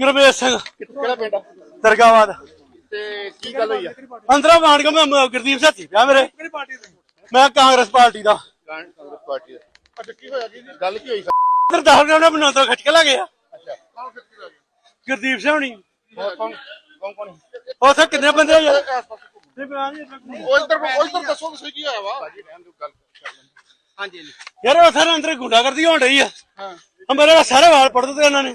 ਗੁਰਮੇਸ਼ ਸਿੰਘ। ਕਿਹੜਾ ਪਿੰਡ ਆ? ਦਰਗਾਵਾਦ ਤੇ ਕੀ ਗੱਲ ਹੋਈ ਆ? ਅੰਦਰੋਂ ਮਾਰ ਕੇ ਮੈਂ ਮ- ਗੁਰਦੀਪ ਸਾਥੀ ਪਿਆ ਮੇਰੇ। ਮੈਂ ਕਾਂਗਰਸ ਪਾਰਟੀ ਦਾ। ਕਾਂਗਰਸ ਪਾਰਟੀ ਦਾ। ਅੱਛਾ ਕੀ ਹੋਇਆ ਕੀ ਗੱਲ ਕੀ ਹੋਈ ਅੰਦਰ ਦਾਖਲ ਕਰਨਾ ਮੈਨੂੰ ਅੰਦਰ ਖੱਟ ਕੇ ਲੈ ਗਿਆ ਅੱਛਾ। ਕੌਣ ਫਿਰ ਕੀ ਗੁਰਦੀਪ ਸਿੰਘ ਹੋਣੀ। ਕੌਣ ਕੌਣ ਕੌਣ? ਉੱਥੇ ਕਿੰਨੇ ਬੰਦੇ ਆ? ਯਾਰ। ਉਹ ਇੱਧਰ ਉਹ ਇੱਧਰ ਦੱਸੋ ਤੁਸੀਂ ਕੀ ਹੋਇਆ ਵਾ? ਭਾਜੀ ਰਹਿਣ ਦਿਓ ਗੱਲ ਕਰ ਲੈਂਦੇ। ਹਾਂਜੀ ਹਾਂਜੀ। ਯਾਰ ਉੱਥੇ ਨਾ ਅੰਦਰ ਗੁੰਡਾਗਰਦੀ ਹੋਣ ਰਹੀ ਆ। ਹਾਂ। ਆ ਮੇਰੇ ਸਾਰੇ ਵਾਲ ਪੜ ਦਿੱਤੇ ਇਹਨਾਂ ਨੇ।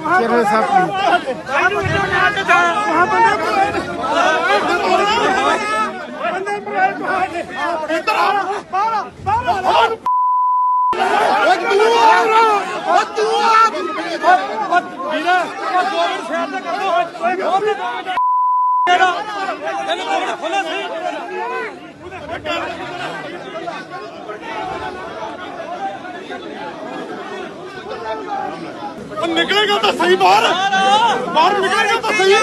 ਚੇਅਰਮੈਨ ਸਾਹਿਬ ਜੀ ਸਾਨੂੰ ਇਹਨਾਂ ਨਾਲ ਦਿੱਤਾ ਆਹ ਬੰਦੇ ਪਰੇ ਬੰਦੇ ਪਰੇ ਤੁਹਾਡੇ ਇੱਧਰ ਆ ਬਾਹਰ ਬਾਹਰ ਇੱਕ ਤੂੰ ਆ ਰਿਹਾ ਤੂੰ ਆ ਵੀਰੇ ਉਹ ਦੋ ਮਿੰਟ ਸ਼ੇਅਰ ਤੇ ਕਰ ਦੋ ਓਏ ਦੋ ਮਿੰਟ ਤੇਰਾ ਤੈਨੂੰ ਦੋ ਮਿੰਟ ਖੁੱਲਾ ਸਹੀ ਨਿਕਲੇਗਾ ਤਾਂ ਸਹੀ ਬਾਹਰ। ਬਾਹਰ ਨਿਕਲੇਗਾ ਤਾਂ ਸਹੀ।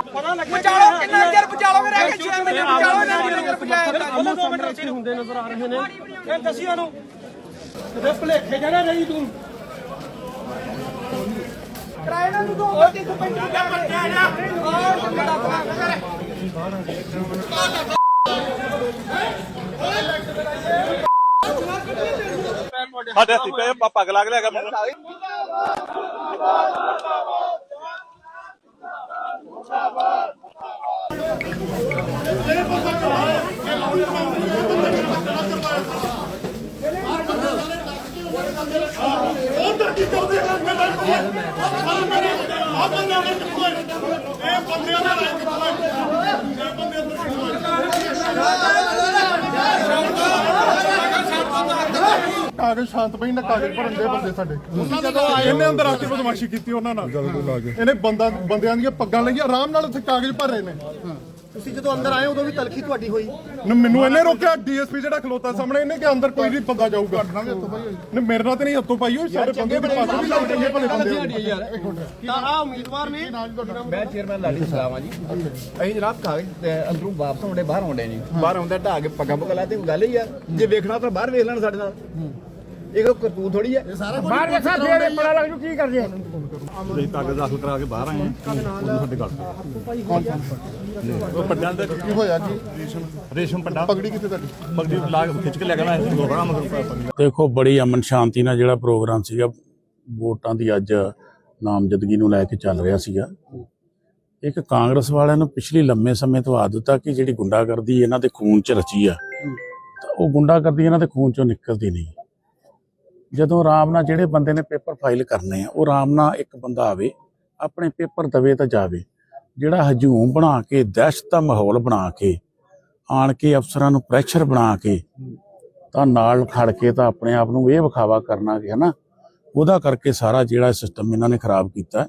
ਬਚਾਲੋ ਕਿੰਨਾ ਚਿਰ ਬਚਾਲੋਗੇ ਰਹਿ ਗਏ 6 ਮਹੀਨੇ ਬਚਾਲੋ ਇਹਨਾਂ ਕਿੰਨਾ ਚਿਰ ਬਚਾਇਆ ਹੁੰਦੇ ਨਜ਼ਰ ਆ ਰਹੇ ਨੇ। ਇਹ ਦੱਸਿਆ ਨੂੰ ਤੇ ਭਲੇਖੇ ਜਣਾ ਰਹੀ ਤੂੰ। ਕਿਰਾਏ ਨਾਲ ਦੋ ਉਹ ਤੇ ਪਿੰਡ ਨੂੰ ਜਾ ਕੇ ਸਾਡੇ ਹੱਥੀ ਪਏ ਪੱਗ ਲੱਗ ਲਿਆ ਕਰ ਉਧਰ ਕੀ ਕਰਦੇ ਆ ਮੈਂ ਤਾਂ ਕੋਈ ਆਹ ਮੇਰੇ ਆਹ ਬੰਦਿਆਂ ਨੇ ਕਿੱਥੋਂ ਇਹ ਬੰਦਿਆਂ ਦਾ ਰਾਜ ਕਿੱਥੋਂ ਇਹ ਬੰਦਿਆਂ ਦਾ ਰਾਜ ਕਿੱਥੋਂ ਕਾਗਜ਼ ਸ਼ਾਂਤ ਪਈ ਨਾ ਕਾਗਜ਼ ਭਰਨ ਦੇ ਬੰਦੇ ਸਾਡੇ। ਜਦੋਂ ਆਏ ਇਹਨੇ ਅੰਦਰ ਆ ਕੇ ਬਦਮਾਸ਼ੀ ਕੀਤੀ ਉਹਨਾਂ ਨਾਲ। ਇਹਨੇ ਬੰਦਾ ਬੰਦਿਆਂ ਦੀਆਂ ਪੱਗਾਂ ਲਈਆਂ ਆਰਾਮ ਨਾਲ ਉੱਥੇ ਕਾਗਜ਼ ਭਰ ਰਹੇ ਨੇ। ਤੁਸੀਂ ਜਦੋਂ ਅੰਦਰ ਆਏ ਉਦੋਂ ਵੀ ਤਲਖੀ ਤੁਹਾਡੀ ਹੋਈ? ਨ- ਮੈਨੂੰ ਇਹਨੇ ਰੋਕਿਆ ਡੀਐਸਪੀ ਜਿਹੜਾ ਖਲੋਤਾ ਸਾਹਮਣੇ ਇਹਨੇ ਕਿ ਅੰਦਰ ਕੋਈ ਵੀ ਬੰਦਾ ਜਾਊਗਾ। ਨਹੀਂ ਮੇਰੇ ਨਾਲ ਤੇ ਨਹੀਂ ਹੱਥੋਂ ਪਾਈ ਹੋਈ ਸਾਡੇ ਬੰਦੇ ਦੀ ਪੱਗ ਵੀ ਲਾਉ ਚੰਗੇ ਭਲੇ ਬੰਦੇ। ਤਾਂ ਆ ਉਮੀਦਵਾਰ ਨੇ। ਮੈਂ ਚੇਅਰਮੈਨ ਲਾਲੀ ਸਲਾਮ ਆ ਜੀ। ਅਸੀਂ ਜਨਾਬ ਕਾਗਜ਼ ਤੇ ਅੰਦਰੋਂ ਵਾਪਸ ਆਉਂਦੇ ਬਾਹਰ ਆਉਂਦੇ ਜੀ। ਬਾਹਰ ਆਉਂਦੇ ਢਾ ਕੇ ਪੱਗਾਂ ਪੱਗਾਂ ਲਾ ਤੇ ਗੱਲ ਹੀ ਆ। ਜੇ ਵੇਖਣਾ ਤਾਂ ਬਾਹਰ ਵੇਖ ਲੈਣ ਸਾਡੇ ਨਾਲ। ਇਹ ਕੋਈ ਕਰਤੂਤ ਥੋੜੀ ਆ। ਬਾਹਰ ਵੇਖਾ ਫੇਰ ਪਤਾ ਲੱਗ ਜੂ ਕੀ ਕਰਦੇ ਅਸੀਂ ਕਾਗਜ਼ ਦਾਖਲ ਕਰਾ ਕੇ ਬਾਹਰ ਆਏ ਹਾਂ। ਉਹਨੂੰ ਸਾਡੇ ਗੱਲ ਉਹ ਪੱਡਾਂ ਦੇ ਕੀ ਹੋਇਆ ਜੀ? ਰੇਸ਼ਮ। ਪੱਡਾ ਪਗੜੀ ਕਿੱਥੇ ਤੁਹਾਡੀ? ਪਗੜੀ ਲਾ ਕੇ ਖਿੱਚ ਕੇ ਲੈ ਗਿਆ ਮੈਂ ਗੋਬਰਾ ਮਗਰ ਦੇਖੋ ਬੜੀ ਅਮਨ ਸ਼ਾਂਤੀ ਨਾਲ ਜਿਹੜਾ ਪ੍ਰੋਗਰਾਮ ਸੀਗਾ ਵੋਟਾਂ ਦੀ ਅੱਜ ਨਾਮਜ਼ਦਗੀ ਨੂੰ ਲੈ ਕੇ ਚੱਲ ਰਿਹਾ ਸੀਗਾ। ਇੱਕ ਕਾਂਗਰਸ ਵਾਲਿਆਂ ਨੂੰ ਪਿਛਲੀ ਲੰਮੇ ਸਮੇਂ ਤੋਂ ਆਦਤ ਆ ਕਿ ਜਿਹੜੀ ਗੁੰਡਾਗਰਦੀ ਇਹਨਾਂ ਦੇ ਖੂਨ 'ਚ ਰਚੀ ਆ ਤਾਂ ਉਹ ਗੁੰਡਾਗਰਦੀ ਇਹਨਾਂ ਦੇ ਖੂਨ 'ਚੋਂ ਨਿਕਲਦੀ ਨਹੀਂ। ਜਦੋਂ ਆਰਾਮ ਨਾਲ ਜਿਹੜੇ ਬੰਦੇ ਨੇ ਪੇਪਰ ਫਾਈਲ ਕਰਨੇ ਆ, ਉਹ ਆਰਾਮ ਨਾਲ ਇੱਕ ਬੰਦਾ ਆਵੇ, ਆਪਣੇ ਪੇਪਰ ਦਵੇ ਤਾਂ ਜਾਵੇ। ਜਿਹੜਾ ਹਜੂਮ ਬਣਾ ਕੇ, ਦਹਿਸ਼ਤ ਦਾ ਮਾਹੌਲ ਬਣਾ ਕੇ, ਆਣ ਕੇ ਅਫਸਰਾਂ ਨੂੰ ਪ੍ਰੈਸ਼ਰ ਬਣਾ ਕੇ, ਤਾਂ ਨਾਲ ਖੜ ਕੇ ਤਾਂ ਆਪਣੇ ਆਪ ਨੂੰ ਇਹ ਵਿਖਾਵਾ ਕਰਨਾ ਕਿ ਹਨਾ, ਉਹਦਾ ਕਰਕੇ ਸਾਰਾ ਜਿਹੜਾ ਸਿਸਟਮ ਇਹਨਾਂ ਨੇ ਖਰਾਬ ਕੀਤਾ।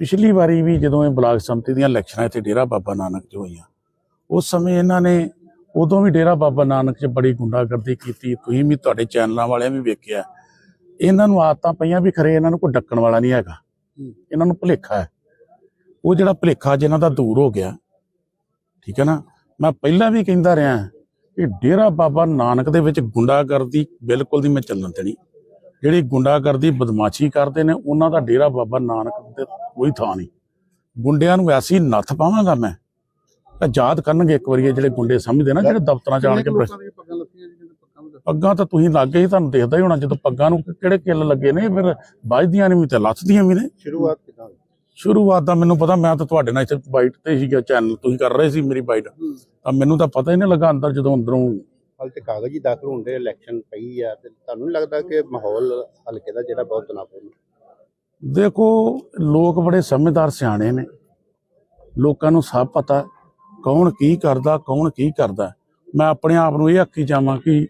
ਪਿਛਲੀ ਵਾਰੀ ਵੀ ਜਦੋਂ ਇਹ ਬਲਾਕ ਸੰਮਤੀ ਦੀਆਂ ਇਲੈਕਸ਼ਨਾਂ ਇੱਥੇ ਡੇਰਾ ਬਾਬਾ ਨਾਨਕ 'ਚ ਹੋਈਆਂ, ਉਸ ਸਮੇਂ ਇਹਨਾਂ ਨੇ ਉਦੋਂ ਵੀ ਡੇਰਾ ਬਾਬਾ ਨਾਨਕ 'ਚ ਬੜੀ ਗੁੰਡਾਗਰਦੀ ਕੀਤੀ। ਤੁਸੀਂ ਵੀ ਤੁਹਾਡੇ ਚੈਨਲਾਂ ਵਾਲਿਆਂ ਵੀ ਵੇਖਿਆ। ਇਹਨਾਂ ਨੂੰ ਆਦਤਾਂ ਪਈਆਂ ਵੀ ਖਰੇ ਇਹਨਾਂ ਨੂੰ ਕੋਈ ਡੱਕਣ ਵਾਲਾ ਨਹੀਂ ਹੈਗਾ। ਇਹਨਾਂ ਨੂੰ ਭੁਲੇਖਾ ਹੈ। ਉਹ ਜਿਹੜਾ ਭੁਲੇਖਾ ਜਿਹਨਾਂ ਦਾ ਦੂਰ ਹੋ ਗਿਆ। ਠੀਕ ਹੈ ਨਾ? ਮੈਂ ਪਹਿਲਾਂ ਵੀ ਕਹਿੰਦਾ ਰਿਹਾ ਕਿ ਡੇਰਾ ਬਾਬਾ ਨਾਨਕ ਦੇ ਵਿੱਚ ਗੁੰਡਾਗਰਦੀ ਬਿਲਕੁਲ ਨਹੀਂ ਮੈਂ ਚੱਲਣ ਦੇਣੀ। ਜਿਹੜੀ ਗੁੰਡਾਗਰਦੀ ਬਦਮਾਸ਼ੀ ਕਰਦੇ ਨੇ ਉਹਨਾਂ ਦਾ ਡੇਰਾ ਬਾਬਾ ਨਾਨਕ ਤੇ ਕੋਈ ਥਾਂ ਨਹੀਂ। ਗੁੰਡਿਆਂ ਨੂੰ ਐਸੀ ਨੱਥ ਪਾਵਾਂਗਾ ਮੈਂ। ਤਾਂ ਯਾਦ ਕਰਨਗੇ ਇੱਕ ਵਾਰੀ ਇਹ ਜਿਹੜੇ ਗੁੰਡੇ ਸਮਝਦੇ ਨਾ ਜਿਹੜੇ ਦਫ਼ਤਰਾਂ 'ਚ ਆਣ ਕੇ ਪੱਗਾਂ ਤਾਂ ਤੁਸੀਂ ਲੱਗੇ ਹੀ ਤੁਹਾਨੂੰ ਦੇਖਦਾ ਹੀ ਹੋਣਾ ਜਦੋਂ ਪੱਗਾਂ ਨੂੰ ਕਿਹੜੇ ਕਿੱਲ ਲੱਗੇ ਨੇ ਫਿਰ ਵੱਜਦੀਆਂ ਨੇ ਵੀ ਤੇ ਲੱਥਦੀਆਂ ਵੀ ਨੇ। ਸ਼ੁਰੂਆਤ ਕਿਦਾਂ ਸ਼ੁਰੂਆਤ ਦਾ ਮੈਨੂੰ ਪਤਾ ਮੈਂ ਤਾਂ ਤੁਹਾਡੇ ਨਾਲ ਇੱਥੇ ਬਾਈਟ ਤੇ ਸੀਗਾ ਚੈਨਲ ਤੁਸੀਂ ਕਰ ਰਹੇ ਸੀ ਮੇਰੀ ਬਾਈਟ। ਤਾਂ ਮੈਨੂੰ ਤਾਂ ਪਤਾ ਹੀ ਨਹੀਂ ਲੱਗਾ ਅੰਦਰ ਜਦੋਂ ਅੰਦਰੋਂ ਹਾਲ ਤੇ ਕਾਗਜ਼ ਹੀ ਦਾਖਲ ਹੁੰਦੇ ਇਲੈਕਸ਼ਨ ਪਈ ਆ ਤੇ ਤੁਹਾਨੂੰ ਲੱਗਦਾ ਕਿ ਮਾਹੌਲ ਹਲਕੇ ਦਾ ਜਿਹੜਾ ਬਹੁਤ ਤਣਾਅਪੂਰਨ ਦੇਖੋ ਲੋਕ ਬੜੇ ਸਮਝਦਾਰ ਸਿਆਣੇ ਨੇ। ਲੋਕਾਂ ਨੂੰ ਸਭ ਪਤਾ ਕੌਣ ਕੀ ਕਰਦਾ, ਕੌਣ ਕੀ ਕਰਦਾ। ਮੈਂ ਆਪਣੇ ਆਪ ਨੂੰ ਇਹ ਆਖੀ ਜਾਵਾਂ ਕਿ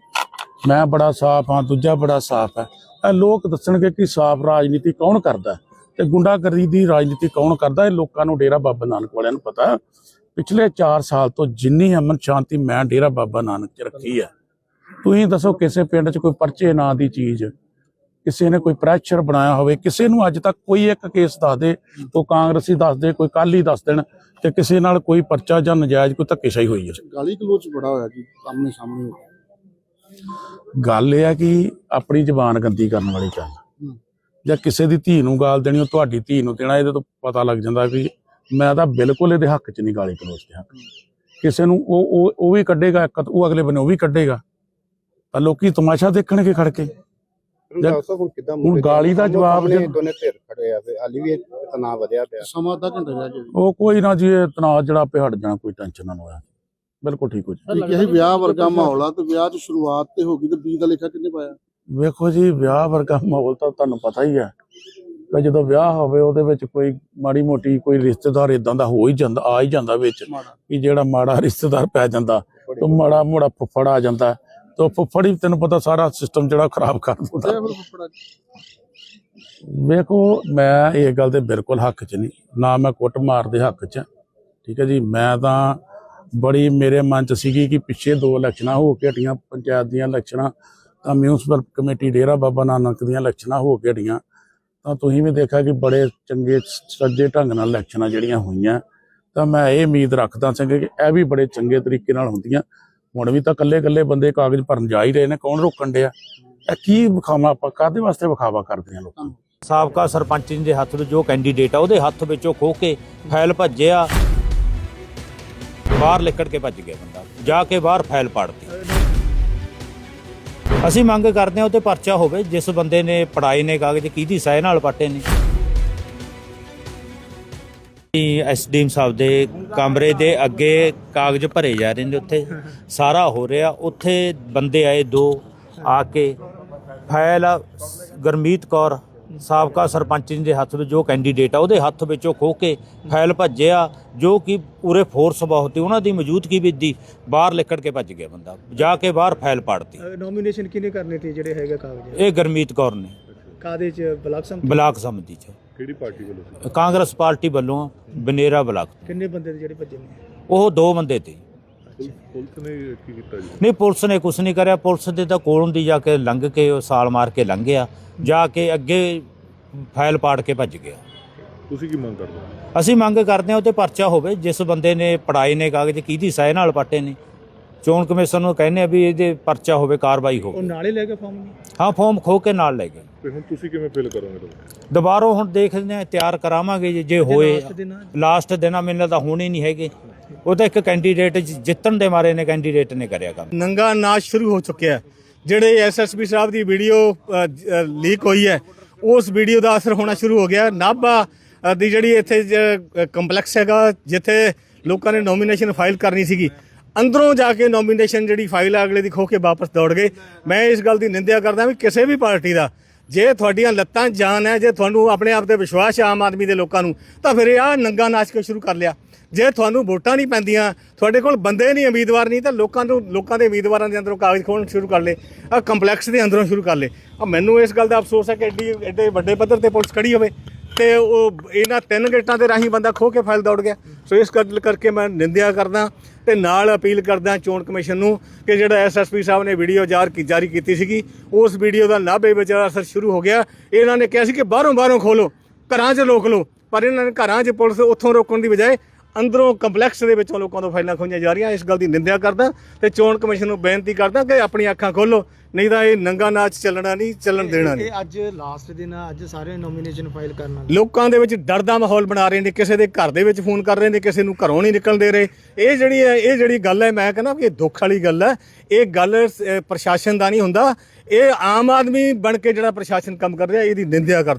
ਮੈਂ ਬੜਾ ਸਾਫ਼ ਹਾਂ, ਦੂਜਾ ਬੜਾ ਸਾਫ਼ ਹੈ। ਇਹ ਲੋਕ ਦੱਸਣਗੇ ਕਿ ਸਾਫ਼ ਰਾਜਨੀਤੀ ਕੌਣ ਕਰਦਾ ਤੇ ਗੁੰਡਾਗਰਦੀ ਦੀ ਰਾਜਨੀਤੀ ਕੌਣ ਕਰਦਾ ਇਹ ਲੋਕਾਂ ਨੂੰ ਡੇਰਾ ਬਾਬਾ ਨਾਨਕ ਵਾਲਿਆਂ ਨੂੰ ਪਤਾ। ਪਿਛਲੇ 4 ਸਾਲ ਤੋਂ ਜਿੰਨੀ ਅਮਨ ਸ਼ਾਂਤੀ ਮੈਂ ਡੇਰਾ ਬਾਬਾ ਨਾਨਕ ਚ ਰੱਖੀ ਹੈ। ਤੁਸੀਂ ਦੱਸੋ ਕਿਸੇ ਪਿੰਡ 'ਚ ਕੋਈ ਪਰਚੇ ਨਾਂ ਦੀ ਚੀਜ਼ ਕਿਸੇ ਨੇ ਕੋਈ ਪ੍ਰੈਸ਼ਰ ਬਣਾਇਆ ਹੋਵੇ ਕਿਸੇ ਨੂੰ ਅੱਜ ਤੱਕ ਕੋਈ ਇੱਕ ਕੇਸ ਦੱਸ ਦੇ ਕੋਈ ਕਾਂਗਰਸੀ ਦੱਸ ਦੇ ਕੋਈ ਕਾਲੀ ਦੱਸ ਦੇਣ ਤੇ ਕਿਸੇ ਨਾਲ ਕੋਈ ਪਰਚਾ ਜਾਂ ਨਜਾਇਜ਼ ਕੋਈ ਧੱਕੇਸ਼ਾਹੀ ਹੋਈ ਹੈ। ਗਾਲੀ ਗਲੋਚ ਬੜਾ ਹੋਇਆ ਜੀ ਸਾਹਮਣੇ ਸਾਹਮਣੇ ਗੱਲ ਇਹ ਹੈ ਕਿ ਆਪਣੀ ਜ਼ਬਾਨ ਗੰਦੀ ਕਰਨ ਵਾਲੀ ਚੱਲ। ਜਾਂ ਕਿਸੇ ਦੀ ਧੀ ਨੂੰ ਗਾਲ ਦੇਣੀ ਉਹ ਤੁਹਾਡੀ ਧੀ ਨੂੰ ਦੇਣਾ ਇਹਦੇ ਤੋਂ ਪਤਾ ਲੱਗ ਜਾਂਦਾ ਵੀ ਮੈਂ ਤਾਂ ਬਿਲਕੁਲ ਇਹਦੇ ਹੱਕ 'ਚ ਨਹੀਂ ਗਾਲੀ ਗਲੋਚ ਦੇ ਹੱਕ ਕਿਸੇ ਨੂੰ ਉਹ ਉਹ ਵੀ ਕੱਢੇਗਾ ਇੱਕ ਉਹ ਅਗਲੇ ਬੰਨੇ ਉਹ ਵੀ ਕੱਢੇਗਾ। ਤਾਂ ਲੋਕੀ ਤਮਾਸ਼ਾ ਦੇਖਣਗੇ ਖੜ ਕੇ। ਦੱਸੋ ਹੁਣ ਕਿਦਾਂ ਹੁਣ ਗਾਲੀ ਦਾ ਜਵਾਬ ਦੇ ਜੇ- ਦੋਨੇ ਧਿਰ ਖੜੇ ਆ ਤੇ ਹਾਲੀ ਵੀ ਤਣਾਅ ਵਧਿਆ ਪਿਆ। ਸਮਾਂ ਅੱਧਾ ਘੰਟਾ ਰਹਿ ਗਿਆ ਜੀ। ਉਹ ਕੋਈ ਨਾ ਜੀ ਇਹ ਤਣਾਅ ਜਿਹੜਾ ਆਪੇ ਹਟ ਜਾਣਾ ਕੋਈ ਟੈਨਸ਼ਨ ਨਾ ਹੋਇਆ ਬਿਲਕੁਲ ਠੀਕ ਹੋ ਜੀ। ਇਹ ਵਿਆਹ ਵਰਗਾ ਮਾਹੌਲ ਆ ਤੇ ਵਿਆਹ 'ਚ ਸ਼ੁਰੂਆਤ ਤੇ ਹੋ ਗਈ ਤੇ ਬੀ ਦਾ ਲੇਖਾ ਕਿੰਨੇ ਪਾਇਆ? ਵੇਖੋ ਜੀ ਵਿਆਹ ਵਰਗਾ ਮਾਹੌਲ ਤਾਂ ਤੁਹਾਨੂੰ ਪਤਾ ਹੀ ਹੈ ਕਿ ਜਦੋਂ ਵਿਆਹ ਹੋਵੇ ਉਹਦੇ ਵਿੱਚ ਕੋਈ ਮਾੜੀ ਮੋਟੀ ਕੋਈ ਰਿਸ਼ਤੇਦਾਰ ਇਦਾਂ ਦਾ ਹੋ ਹੀ ਜਾਂਦਾ ਆ ਹੀ ਜਾਂਦਾ ਵਿੱਚ ਕਿ ਜਿਹੜਾ ਮਾੜਾ ਰਿਸ਼ਤੇਦਾਰ ਪੈ ਜਾਂਦਾ ਤੇ ਮਾੜਾ ਮੋੜਾ ਫੁੱਫੜ ਆ ਜਾਂਦਾ। ਤੇ ਫੁੱਫੜ ਹੀ ਤੈਨੂੰ ਪਤਾ ਸਾਰਾ ਸਿਸਟਮ ਜਿਹੜਾ ਖਰਾਬ ਕਰ ਦਿੰਦਾ। ਵੇਖੋ ਮੈਂ ਇਹ ਗੱਲ ਦੇ ਬਿਲਕੁਲ ਹੱਕ 'ਚ ਨਹੀਂ। ਨਾ ਮੈਂ ਕੁੱਟ ਮਾਰ ਦੇ ਹੱਕ 'ਚ। ਠੀਕ ਹੈ ਜੀ ਮੈਂ ਤਾਂ ਬੜੀ ਮੇਰੇ ਮਨ 'ਚ ਸੀਗੀ ਕਿ ਪਿੱਛੇ ਦੋ ਇਲੈਕਸ਼ਨਾਂ ਹੋ ਕੇ ਹਟੀਆਂ ਪੰਚਾਇਤ ਦੀਆਂ ਇਲੈਕਸ਼ਨਾਂ ਤਾਂ ਮਿਊਨਿਸਪਲ ਕਮੇਟੀ ਡੇਰਾ ਬਾਬਾ ਨਾਨਕ ਦੀਆਂ ਇਲੈਕਸ਼ਨਾਂ ਹੋ ਕੇ ਹਟੀਆਂ। ਤਾਂ ਤੁਸੀਂ ਵੀ ਦੇਖਿਆ ਕਿ ਬੜੇ ਚੰਗੇ ਸੱਜੇ ਢੰਗ ਨਾਲ ਇਲੈਕਸ਼ਨਾਂ ਜਿਹੜੀਆਂ ਹੋਈਆਂ। ਤਾਂ ਮੈਂ ਇਹ ਉਮੀਦ ਰੱਖਦਾ ਸੀ ਕਿ ਇਹ ਵੀ ਬੜੇ ਚੰਗੇ ਤਰੀਕੇ ਨਾਲ ਹੁੰਦੀਆਂ। ਹੁਣ ਵੀ ਤਾਂ ਇਕੱਲੇ ਇਕੱਲੇ ਬੰਦੇ ਕਾਗਜ਼ ਭਰਨ ਜਾ ਹੀ ਰਹੇ ਨੇ, ਕੌਣ ਰੋਕਣ ਡਿਆ? ਇਹ ਕੀ ਵਿਖਾਵਾ ਆਪਾਂ ਕਾਦੇ ਵਾਸਤੇ ਵਿਖਾਵਾ ਕਰਦੇ ਆ ਲੋਕਾਂ ਨੂੰ? ਸਾਬਕਾ ਸਰਪੰਚ ਦੇ ਹੱਥ ਵਿੱਚ ਜੋ ਕੈਂਡੀਡੇਟ ਆ, ਉਹਦੇ ਹੱਥ ਵਿੱਚੋਂ ਖੋ ਕੇ ਫਾਈਲ ਭੱਜਿਆ। ਬਾਹਰ ਲਿਕੜ ਕੇ ਭੱਜ ਗਿਆ ਬੰਦਾ, ਜਾ ਕੇ ਬਾਹਰ ਫਾਈਲ ਪਾੜਤੀ। ਅਸੀਂ ਮੰਗ ਕਰਦੇ ਹਾਂ ਉਹ ਪਰਚਾ ਹੋਵੇ, ਜਿਸ ਬੰਦੇ ਨੇ ਪੜਾਈ ਨੇ ਕਾਗਜ਼, ਕਿਹਦੀ ਸਹਿ ਨਾਲ ਪਾਟੇ ਨੇ। ਐਸਡੀਐਮ ਸਾਹਿਬ ਦੇ ਕਮਰੇ ਦੇ ਅੱਗੇ ਕਾਗਜ਼ ਭਰੇ ਜਾ ਰਹੇ ਨੇ ਉੱਥੇ। ਸਾਰਾ ਹੋ ਰਿਹਾ। ਉੱਥੇ ਬੰਦੇ ਆਏ ਦੋ ਆ ਕੇ। ਫਾਈਲ ਗਰਮੀਤ ਕੌਰ ਸਾਬਕਾ ਸਰਪੰਚ ਦੇ ਹੱਥ ਵਿੱਚ ਜੋ ਕੈਂਡੀਡੇਟ ਆ ਉਹਦੇ ਹੱਥ ਵਿੱਚੋਂ ਖੋ ਕੇ ਫਾਈਲ ਭੱਜਿਆ ਜੋ ਕਿ ਪੂਰੇ ਫੋਰਸ ਬਹੁਤ ਤੇ ਉਹਨਾਂ ਦੀ ਮੌਜੂਦਗੀ ਵਿੱਚ ਦੀ ਬਾਹਰ ਲਿਕੜ ਕੇ ਭੱਜ ਗਿਆ ਬੰਦਾ। ਜਾ ਕੇ ਬਾਹਰ ਫਾਈਲ ਪਾੜਤੀ। ਨੋਮੀਨੇਸ਼ਨ ਕਿਹਨੇ ਕਰਨੇ ਤੇ ਜਿਹੜੇ ਹੈਗੇ ਕਾਗਜ਼? ਇਹ ਗਰਮੀਤ ਕੌਰ ਨੇ। ਕਾਦੇ ਚ? ਬਲਾਕ ਸਮਿਤੀ ਚ। ਕਿਹੜੀ ਪਾਰਟੀ ਵੱਲੋਂ ਕਾਂਗਰਸ ਪਾਰਟੀ ਵੱਲੋਂ ਬਨੇਰਾ ਬਲਾਕ ਕਿੰਨੇ ਬੰਦੇ ਦੇ ਜਿਹੜੇ ਭੱਜੇ ਨੇ? ਉਹ ਦੋ ਬੰਦੇ ਤੇ। ਪੁਲਿਸ ਨੇ ਕੀ ਕੀਤਾ ਜੀ? ਨਹੀਂ ਪੁਲਿਸ ਨੇ ਕੁਝ ਨਹੀਂ ਕਰਿਆ। ਪੁਲਿਸ ਦੇ ਤਾਂ ਕੋਲੋਂ ਦੀ ਜਾ ਕੇ ਲੰਘ ਕੇ ਉਹ ਸਾਲ ਮਾਰ ਕੇ ਲੰਘਿਆ ਜਾ ਕੇ ਅੱਗੇ ਫਾਈਲ ਪਾੜ ਕੇ ਭੱਜ ਗਿਆ। ਤੁਸੀਂ ਕੀ ਮੰਗ ਕਰਦੇ ਹੋ? ਅਸੀਂ ਮੰਗ ਕਰਦੇ ਹਾਂ ਉਹ ਤੇ ਪਰਚਾ ਹੋਵੇ। ਜਿਸ ਬੰਦੇ ਨੇ ਪੜਾਈ ਨੇ ਕਾਗਜ਼ ਕਿਹਦੀ ਸਹਿ ਨਾਲ ਪਾਟੇ ਨੇ ਚੋਣ ਕਮਿਸ਼ਨ ਨੂੰ ਕਹਿੰਦੇ ਆ ਵੀ ਇਹਦੇ ਪਰਚਾ ਹੋਵੇ ਕਾਰਵਾਈ ਉਹ ਹੋਵੇ ਨਾਲੇ ਲੈ ਕੇ ਫਾਰਮ ਹਾਂ ਫਾਰਮ ਖੋ ਕੇ ਨਾਲ ਲੈ ਗਏ। ਤੇ ਹੁਣ ਤੁਸੀਂ ਕਿਵੇਂ ਫੀਲ ਕਰੋਗੇ ਦੁਬਾਰਾ ਹੁਣ ਦੇਖਦੇ ਹਾਂ ਤਿਆਰ ਕਰਾਵਾਂਗੇ ਜੇ- ਜੇ ਹੋਏ। last ਦਿਨ ਆ। ਲਾਸਟ ਦਿਨਾਂ ਮੈਨੂੰ ਤਾਂ ਹੋਣੇ ਨਹੀਂ ਹੈਗੇ। ਉਹ ਤਾਂ ਇੱਕ ਕੈਂਡੀਡੇਟ ਜਿੱਤਣ ਦੇ ਮਾਰੇ ਨੇ ਕੈਂਡੀਡੇਟ ਨੇ ਕਰਿਆ ਕੰਮ। ਨੰਗਾ ਨਾਚ ਸ਼ੁਰੂ ਹੋ ਚੁੱਕਿਆ ਹੈ। ਜਿਹੜੇ ਐਸਐਸਪੀ ਸਾਹਿਬ ਦੀ ਵੀਡੀਓ ਲੀਕ ਹੋਈ ਹੈ ਉਸ ਵੀਡੀਓ ਦਾ ਅਸਰ ਹੋਣਾ ਸ਼ੁਰੂ ਹੋ ਗਿਆ। ਨਾਭਾ ਅ, ਦੀ ਜਿਹੜੀ ਇੱਥੇ ਕੰਪਲੈਕਸ ਹੈਗਾ ਜਿੱਥੇ ਲੋਕਾਂ ਨੇ ਨੋਮੀਨੇਸ਼ਨ ਫਾਈਲ ਕਰਨੀ ਸੀਗੀ ਅੰਦਰੋਂ ਜਾ ਕੇ ਨੋਮੀਨੇਸ਼ਨ ਜਿਹੜੀ ਫਾਈਲ ਆ, ਅਗਲੇ ਦੀ ਖੋ ਕੇ ਵਾਪਸ ਦੌੜ ਗਏ। ਮੈਂ ਇਸ ਗੱਲ ਦੀ ਨਿੰਦਿਆ ਕਰਦਾ ਵੀ ਕਿਸੇ ਵੀ ਪਾਰਟੀ ਦਾ ਜੇ ਤੁਹਾਡੀਆਂ ਲੱਤਾਂ ਜਾਨ ਹੈ ਜੇ ਤੁਹਾਨੂੰ ਆਪਣੇ ਆਪ ਤੇ ਵਿਸ਼ਵਾਸ ਹੈ ਆਮ ਆਦਮੀ ਦੇ ਲੋਕਾਂ ਨੂੰ, ਤਾਂ ਫਿਰ ਇਹ ਆ ਨੰਗਾ ਨਾਚ ਕੇ ਸ਼ੁਰੂ ਕਰ ਲਿਆ। ਜੇ ਤੁਹਾਨੂੰ ਵੋਟਾਂ ਨਹੀਂ ਪੈਂਦੀਆਂ, ਤੁਹਾਡੇ ਕੋਲ ਬੰਦੇ ਨਹੀਂ, ਉਮੀਦਵਾਰ ਨਹੀਂ, ਤਾਂ ਲੋਕਾਂ ਨੂੰ, ਲੋਕਾਂ ਦੇ ਉਮੀਦਵਾਰਾਂ ਦੇ ਅੰਦਰੋਂ ਕਾਗਜ਼ ਖੋਲ੍ਹਣ ਸ਼ੁਰੂ ਕਰ ਲੇ ਆ ਕੰਪਲੈਕਸ ਦੇ ਅੰਦਰੋਂ ਸ਼ੁਰੂ ਕਰ ਲੇ ਆ ਮੈਨੂੰ ਇਸ ਗੱਲ ਦਾ ਅਫਸੋਸ ਹੈ ਕਿ ਐਡੀ, ਐਡੇ ਵੱਡੇ ਪੱਧਰ ਤੇ ਪੁਲਿਸ ਖੜੀ ਹੋਵੇ। ਤੇ ਉਹ ਇਹਨਾਂ ਤਿੰਨ ਗੇਟਾਂ ਦੇ ਰਾਹੀਂ ਬੰਦਾ ਖੋ ਕੇ ਫਾਈਲ ਦੌੜ ਗਿਆ। ਸੋ ਇਸ ਗੱਲ ਕਰਕੇ ਮੈਂ ਨਿੰਦਿਆ ਕਰਦਾ ਤੇ ਨਾਲ ਅਪੀਲ ਕਰਦਾ ਚੋਣ ਕਮਿਸ਼ਨ ਨੂੰ ਕਿ ਜਿਹੜਾ ਐਸਐਸਪੀ ਸਾਹਿਬ ਨੇ ਵੀਡੀਓ ਜਾਰ ਕੀ ਜਾਰੀ ਕੀਤੀ ਸੀਗੀ, ਉਸ ਵੀਡੀਓ ਦਾ ਨਾਭੇ ਵਿੱਚ ਅਸਰ ਸ਼ੁਰੂ ਹੋ ਗਿਆ। ਇਹਨਾਂ ਨੇ ਕਿਹਾ ਸੀ ਕਿ ਬਾਹਰੋਂ ਬਾਹਰੋਂ ਖੋਲੋ ਘਰਾਂ 'ਚ ਰੋਕ ਲਓ, ਪਰ ਇਹਨਾਂ ਨੇ ਘਰਾਂ 'ਚ ਪੁਲਿਸ ਉੱਥੋਂ ਰੋਕਣ ਦੀ ਬਜਾਏ ਅੰਦਰੋਂ ਕੰਪਲੈਕਸ ਦੇ ਵਿੱਚੋਂ ਲੋਕਾਂ ਤੋਂ ਫਾਈਲਾਂ ਖੋਈਆਂ ਜਾ ਰਹੀਆਂ। ਇਸ ਗੱਲ ਦੀ ਨਿੰਦਿਆ ਕਰਦਾ ਤੇ ਚੋਣ ਕਮਿਸ਼ਨ ਨੂੰ ਬੇਨਤੀ ਕਰਦਾ ਕਿ ਆਪਣੀ ਅੱਖਾਂ ਖੋਲੋ ਨਹੀਂ ਤਾਂ ਇਹ ਨੰਗਾ ਨਾਚ ਚੱਲਣਾ ਨਹੀਂ ਚੱਲਣ ਦੇਣਾ ਨਹੀਂ। ਇਹ ਅੱਜ ਲਾਸਟ ਦਿਨ ਆ ਅੱਜ ਸਾਰੇ ਨੋਮੀਨੇਸ਼ਨ ਫਾਈਲ ਕਰਨਾ ਲੋਕਾਂ ਦੇ ਵਿੱਚ ਡਰ ਦਾ ਮਾਹੌਲ ਬਣਾ ਰਹੇ ਨੇ ਕਿਸੇ ਦੇ ਘਰ ਦੇ ਵਿੱਚ ਫੋਨ ਕਰ ਰਹੇ ਨੇ ਕਿਸੇ ਨੂੰ ਘਰੋਂ ਨਹੀਂ ਨਿਕਲਣ ਦੇ ਰਹੇ। ਇਹ ਜਿਹੜੀ ਹੈ ਇਹ ਜਿਹੜੀ ਗੱਲ ਹੈ ਮੈਂ ਕਹਿੰਦਾ ਕਿ ਇਹ ਦੁੱਖ ਵਾਲੀ ਗੱਲ ਹੈ। ਇਹ ਗੱਲ ਪ੍ਰਸ਼ਾਸਨ ਦਾ ਨਹੀਂ ਹੁੰਦਾ। ਇਹ ਆਮ ਆਦਮੀ ਬਣ ਕੇ ਜਿਹੜਾ ਪ੍ਰਸ਼ਾਸਨ ਕੰਮ ਕਰ ਰਿਹਾ ਇਹਦੀ ਨਿੰਦਿਆ ਕਰ